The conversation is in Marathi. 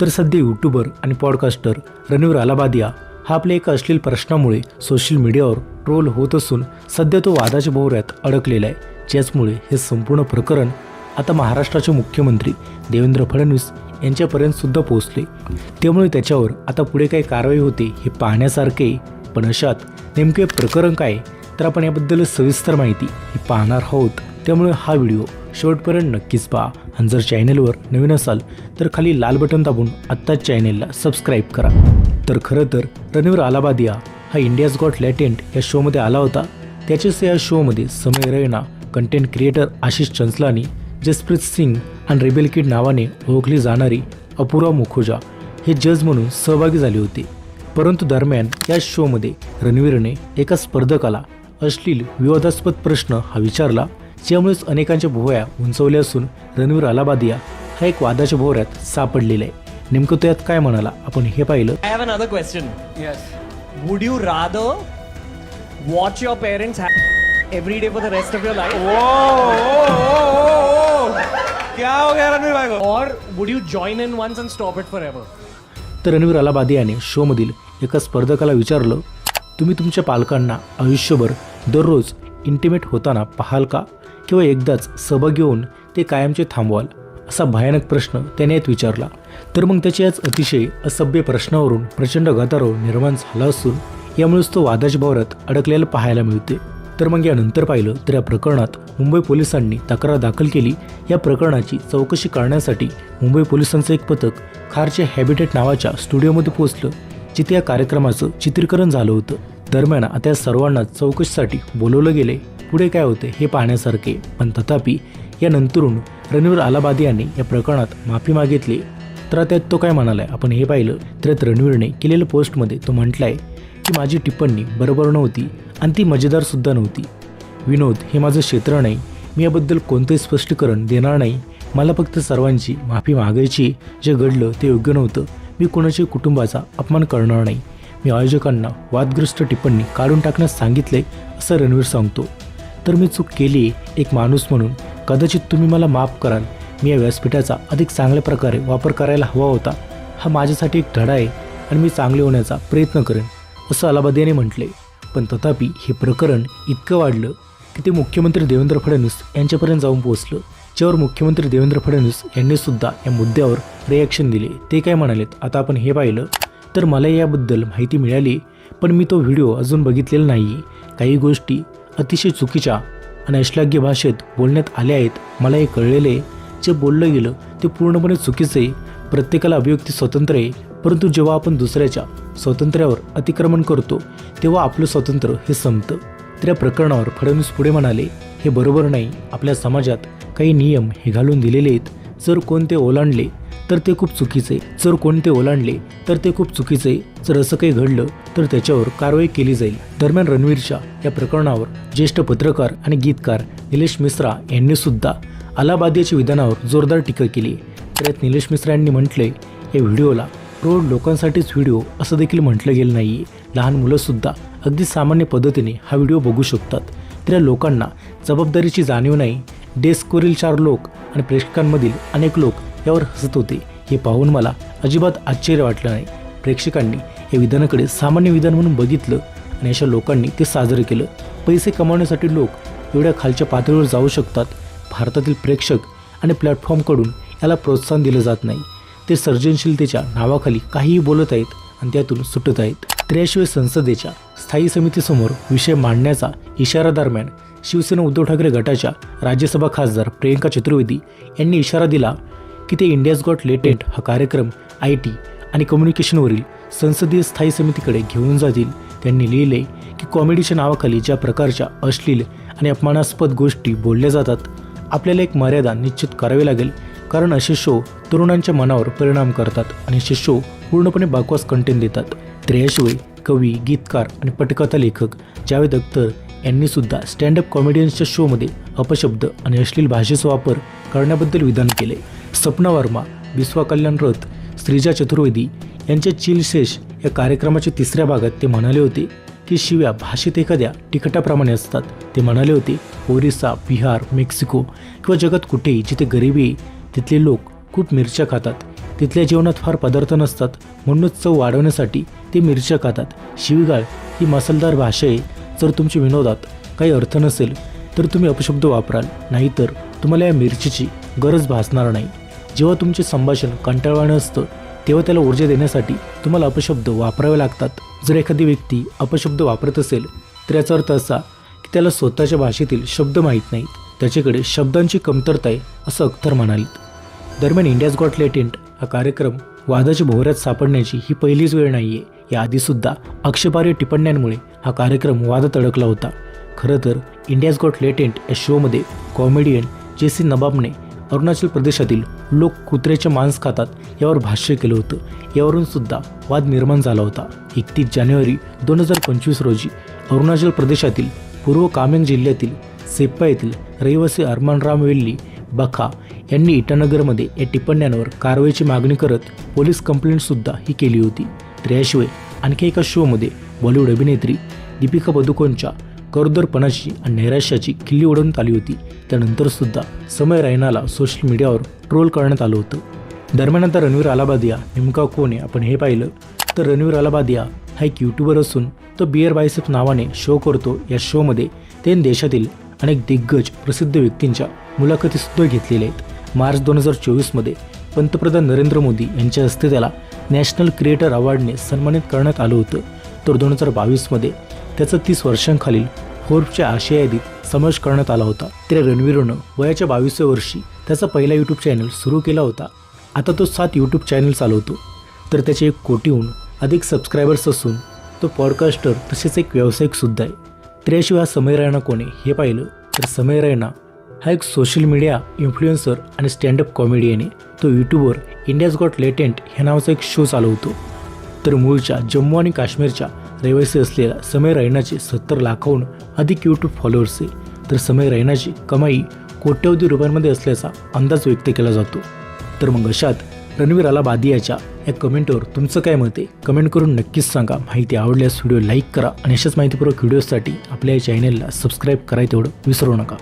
तर सध्या यूट्यूबर आणि पॉडकास्टर रणवीर अलाबादिया हा आपल्या एका अश्लील प्रश्नामुळे सोशल मीडियावर ट्रोल होत असून सध्या तो वादाच्या भोवऱ्यात अडकलेला आहे. ज्याचमुळे हे संपूर्ण प्रकरण आता महाराष्ट्राचे मुख्यमंत्री देवेंद्र फडणवीस यांच्यापर्यंत सुद्धा पोहोचले. त्यामुळे त्याच्यावर आता पुढे काय कारवाई होते हे पाहण्यासारखे पण अशात नेमके प्रकरण काय तर आपण याबद्दल सविस्तर माहिती ही पाहणार आहोत. त्यामुळे हा व्हिडिओ शेवटपर्यंत नक्कीच पहा. आणि जर चॅनेलवर नवीन असाल तर खाली लाल बटन दाबून आत्ताच चॅनेलला सबस्क्राईब करा. तर खरं तर रणवीर अलाबादिया हा इंडियाज गॉट लॅटेंट या शोमध्ये आला होता. त्याच्याच या शोमध्ये समय रैना कंटेंट क्रिएटर आशिष चंचलानी जसप्रीत सिंग आणि रेबेल किड नावाने ओळखली जाणारी अपूर्वा मुखोजा हे जज म्हणून सहभागी झाले होते. परंतु दरम्यान या शोमध्ये रणवीरने एका स्पर्धकाला अश्लील विवादास्पद प्रश्न हा विचारला. ज्यामुळेच अनेकांच्या भुवया उंचवल्या असून रणवीर अलाबादिया हा एक वादाच्या भोवऱ्यात सापडलेला आहे नेमकं तो यात काय म्हणाला आपण हे पाहिलं I have another question. Yes. Would you rather watch your parents ha- every day for the rest of your life, Whoa, whoa, whoa, whoa, whoa. क्या हो गया रणवीर भाई को or would you join in once and stop it forever? तर रणवीर अलाबादियाने शोमधील एका स्पर्धकाला विचारलं तुम्ही तुमच्या पालकांना आयुष्यभर दररोज इंटिमेट होताना पाहाल का किंवा एकदाच सहभागी होऊन ते कायमचे थांबवाल असा भयानक प्रश्न त्याने यात विचारला. तर मग त्याच्या याच अतिशय असभ्य प्रश्नावरून प्रचंड गदारोळ निर्माण झाला असून यामुळेच तो वादाच्या भावरात अडकलेला पाहायला मिळते. तर मग यानंतर पाहिलं तर या प्रकरणात मुंबई पोलिसांनी तक्रार दाखल केली. या प्रकरणाची चौकशी करण्यासाठी मुंबई पोलिसांचं एक पथक खारच्या हॅबिटेट नावाच्या स्टुडिओमध्ये पोहोचलं जिथे या कार्यक्रमाचं चित्रीकरण झालं होतं. दरम्यान आता या सर्वांना चौकशीसाठी बोलवलं गेले पुढे काय होते हे पाहण्यासारखे पण तथापि यानंतरून रणवीर अलाबादी यांनी या प्रकरणात माफी मागितली. तर त्यात तो काय म्हणालाय? आपण हे पाहिलं. तर रणवीरने केलेल्या पोस्टमध्ये तो म्हटलाय की माझी टिप्पणी बरोबर नव्हती आणि ती मजेदार सुद्धा नव्हती. विनोद हे माझं क्षेत्र नाही. मी याबद्दल कोणतंही स्पष्टीकरण देणार नाही. मला फक्त सर्वांची माफी मागायची जे घडलं ते योग्य नव्हतं. मी कोणाच्या कुटुंबाचा अपमान करणार नाही. मी आयोजकांना वादग्रस्त टिप्पणी काढून टाकण्यास सांगितले असं रणवीर सांगतो. तर मी चूक केली एक माणूस म्हणून. कदाचित तुम्ही मला माफ कराल. मी या व्यासपीठाचा अधिक चांगल्या प्रकारे वापर करायला हवा होता. हा माझ्यासाठी एक धडा आहे आणि मी चांगले होण्याचा प्रयत्न करेन असं अलाहाबाद याने म्हटले. पण तथापि हे प्रकरण इतकं वाढलं की ते मुख्यमंत्री देवेंद्र फडणवीस यांच्यापर्यंत जाऊन पोहोचलं. ज्यावर मुख्यमंत्री देवेंद्र फडणवीस यांनी सुद्धा या मुद्द्यावर रिॲक्शन दिले. ते काय म्हणालेत? आता आपण हे पाहिलं. तर मला याबद्दल माहिती मिळाली पण मी तो व्हिडिओ अजून बघितलेला नाही काही गोष्टी अतिशय चुकीच्या आणि अश्लाघ्य भाषेत बोलण्यात आल्या आहेत मला हे कळलेले. जे बोललं गेलं ते पूर्णपणे चुकीचं आहे प्रत्येकाला अभिव्यक्ती स्वतंत्र आहे परंतु जेव्हा आपण दुसऱ्याच्या स्वातंत्र्यावर अतिक्रमण करतो तेव्हा आपलं स्वातंत्र्य हे संपतं. तर या प्रकरणावर फडणवीस पुढे म्हणाले हे बरोबर नाही. आपल्या समाजात काही नियम हे घालून दिलेले आहेत. जर कोणते ओलांडले तर ते खूप चुकीचे. जर कोणते ओलांडले तर ते खूप चुकीचे. जर असं काही घडलं तर त्याच्यावर कारवाई केली जाईल. दरम्यान रणवीरच्या या प्रकरणावर ज्येष्ठ पत्रकार आणि गीतकार निलेश मिश्रा यांनी सुद्धा अलाहाबादियाच्या विधानावर जोरदार टीका केली तर यात निलेश मिश्रा यांनी म्हटले या व्हिडिओला प्रौढ लोकांसाठीच व्हिडिओ असं देखील म्हटलं गेलं नाही लहान मुलंसुद्धा अगदी सामान्य पद्धतीने हा व्हिडिओ बघू शकतात. तर या लोकांना जबाबदारीची जाणीव नाही. डेस्कवरील चार लोक आणि प्रेक्षकांमधील अनेक लोक यावर हसत होते. हे पाहून मला अजिबात आश्चर्य वाटलं नाही. प्रेक्षकांनी या विधानाकडे सामान्य विधान म्हणून बघितलं आणि अशा लोकांनी ते साजरं केलं. पैसे कमावण्यासाठी लोक एवढ्या खालच्या पातळीवर जाऊ शकतात. भारतातील प्रेक्षक आणि प्लॅटफॉर्मकडून याला प्रोत्साहन दिलं जात नाही. ते सर्जनशीलतेच्या नावाखाली काहीही बोलत आहेत आणि त्यातून सुटत आहेत. त्र्याशिवाय संसदेच्या स्थायी समितीसमोर विषय मांडण्याचा इशारा दरम्यान शिवसेना उद्धव ठाकरे गटाच्या राज्यसभा खासदार प्रियंका चतुर्वेदी यांनी इशारा दिला की ते इंडियाज गॉट लेटेंट हा कार्यक्रम आय टी आणि कम्युनिकेशनवरील संसदीय स्थायी समितीकडे घेऊन जातील. त्यांनी लिहिले की कॉमेडीच्या नावाखाली ज्या प्रकारच्या अश्लील आणि अपमानास्पद गोष्टी बोलल्या जातात आपल्याला एक मर्यादा निश्चित करावी लागेल. कारण असे शो तरुणांच्या मनावर परिणाम करतात आणि असे शो पूर्णपणे बाकवास कंटेंट देतात. तर याशिवाय कवी गीतकार आणि पटकथा लेखक जावेद अख्तर यांनी सुद्धा स्टँडअप कॉमेडियन्सच्या शोमध्ये अपशब्द आणि अश्लील भाषेचा वापर करण्याबद्दल विधान केले. सपना वर्मा विश्वा कल्याण रथ श्रीजा चतुर्वेदी यांच्या चिलशेष या कार्यक्रमाच्या तिसऱ्या भागात ते म्हणाले होते की शिव्या भाषेत एखाद्या तिखटाप्रमाणे असतात. ते म्हणाले होते ओरिसा बिहार मेक्सिको किंवा जगात कुठेही जिथे गरिबी आहे तिथले लोक खूप मिरच्या खातात. तिथल्या जेवणात फार पदार्थ नसतात म्हणूनच चव वाढवण्यासाठी ते मिरच्या खातात. शिवीगाळ ही मसालदार भाषा आहे जर तुमच्या विनोदात काही अर्थ नसेल तर तुम्ही अपशब्द वापराल. नाहीतर तुम्हाला या मिरचीची गरज भासणार नाही. जेव्हा तुमचे संभाषण कंटाळवाणं असतं तेव्हा त्याला ऊर्जा देण्यासाठी तुम्हाला अपशब्द वापरावे लागतात. जर एखादी व्यक्ती अपशब्द वापरत असेल तर याचा अर्थ असा की त्याला स्वतःच्या भाषेतील शब्द माहीत नाहीत. त्याच्याकडे शब्दांची कमतरता आहे असं अख्तर म्हणालीत. दरम्यान इंडियाज गॉट लेटेंट हा कार्यक्रम वादाच्या भोवऱ्यात सापडण्याची ही पहिलीच वेळ नाही आहे याआधीसुद्धा आक्षेपार्ह टिप्पण्यांमुळे हा कार्यक्रम वादात अडकला होता. खरं तर इंडियाज गॉट लेटेंट या शोमध्ये कॉमेडियन जे सी नबाबने अरुणाचल प्रदेशातील लोक कुत्र्याचे मांस खातात यावर भाष्य केलं होतं. यावरून सुद्धा वाद निर्माण झाला होता. एकतीस जानेवारी दोन हजार पंचवीस रोजी अरुणाचल प्रदेशातील पूर्व कामेंग जिल्ह्यातील सेप्पा येथील रहिवासी अरमानराम वेल्ली बखा यांनी इटानगरमध्ये या टिप्पण्यांवर कारवाईची मागणी करत पोलीस कंप्लेंटसुद्धा ही केली होती. तर याशिवाय आणखी एका शोमध्ये बॉलिवूड अभिनेत्री दीपिका पदुकोणच्या गरोदरपणाची आणि नैराश्याची किल्ली ओढवण्यात आली होती. त्यानंतरसुद्धा समय रायनाला सोशल मीडियावर ट्रोल करण्यात आलं होतं. दरम्यान आता रणवीर अलाबादिया नेमका कोण आहे? आपण हे पाहिलं. तर रणवीर अलाबादिया हा एक यूट्यूबर असून तो बियर बायसेप नावाने शो करतो. या शोमध्ये त्यांनी देशातील अनेक दिग्गज प्रसिद्ध व्यक्तींच्या मुलाखतीसुद्धा घेतलेल्या आहेत. मार्च दोन हजार चोवीसमध्ये पंतप्रधान नरेंद्र मोदी यांच्या हस्ते त्याला नॅशनल क्रिएटर अवॉर्डने सन्मानित करण्यात आलं होतं. तर दोन हजार बावीसमध्ये त्याचं तीस वर्षांखालील फोर्बच्या आशिया यादीत समावेश करण्यात आला होता. त्या रणवीरनं वयाच्या बावीसव्या वर्षी त्याचा पहिला यूट्यूब चॅनल सुरू केला होता. आता तो सात यूट्यूब चॅनल चालवतो. तर त्याचे एक कोटीहून अधिक सबस्क्रायबर्स असून तो पॉडकास्टर तसेच एक व्यावसायिकसुद्धा आहे. त्याशिवाय समय रायना कोण हे पाहिलं तर समय रायना हा एक सोशल मीडिया इन्फ्लुएन्सर आणि स्टँडअप कॉमेडियन आहे. तो यूट्यूबवर इंडियाज गॉट लेटेंट ह्या नावाचा एक शो चालवतो. तर मूळच्या जम्मू आणि काश्मीरच्या रहिवासी असलेल्या समय रैनाचे सत्तर लाखाहून अधिक यूट्यूब फॉलोअर्स आहे. तर समय रैनाची कमाई कोट्यवधी रुपयांमध्ये असल्याचा अंदाज व्यक्त केला जातो. तर मग अशात रणवीर आला बादियाच्या या कमेंटवर तुमचं काय मत आहे? कमेंट करून नक्कीच सांगा. माहिती आवडल्यास व्हिडिओ लाईक करा आणि अशाच माहितीपूर्वक व्हिडिओसाठी आपल्या या चॅनेलला सबस्क्राईब करायला तेवढं विसरू नका.